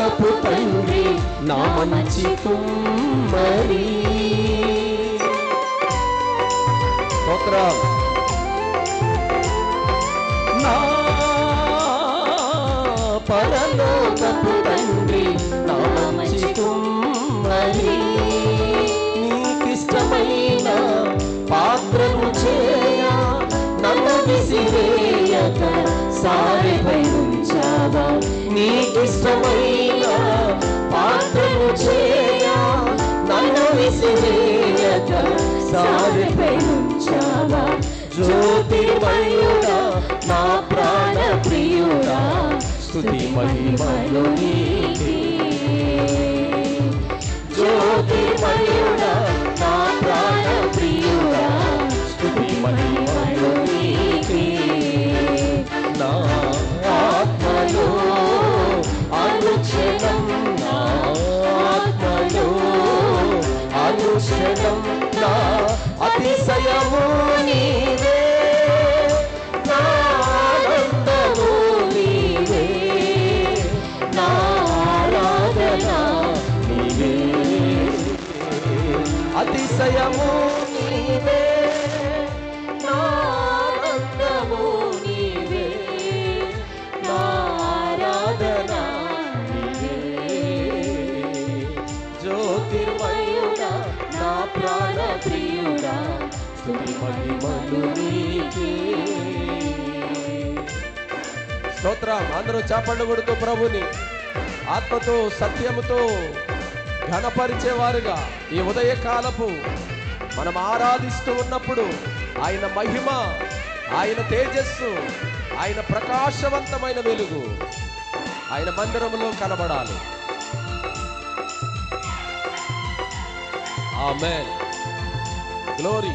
నా మంచి కుమ్మరి. నా పరలోకపు తండ్రి నా మంచి కుమ్మరి. నీకిష్టమైన పాత్రను చేయ నన్ను విసిరేయక సారిపై ఉంచావా నీకిష్టమైన నన్ను సారిపై ఉంచావా జ్యోతిర్మయుడా నా ప్రాణ ప్రియుడా స్తుతి మహిమలు నీ అనుక్షణం నా అతిశయము నీవే. నా నీవే. నీవే. అతిశయము నీవే. ప్రాణ ప్రియుడా స్తుతి మహిమలు నీకే. స్తోత్రం అందరూ చేపండు కొడుతూ ప్రభుని ఆత్మతో సత్యముతో ఘనపరిచేవారుగా. ఈ ఉదయకాలపు మనం ఆరాధిస్తూ ఉన్నప్పుడు ఆయన మహిమ ఆయన తేజస్సు ఆయన ప్రకాశవంతమైన వెలుగు ఆయన మందిరంలో కనబడాలి. Amen. Glory.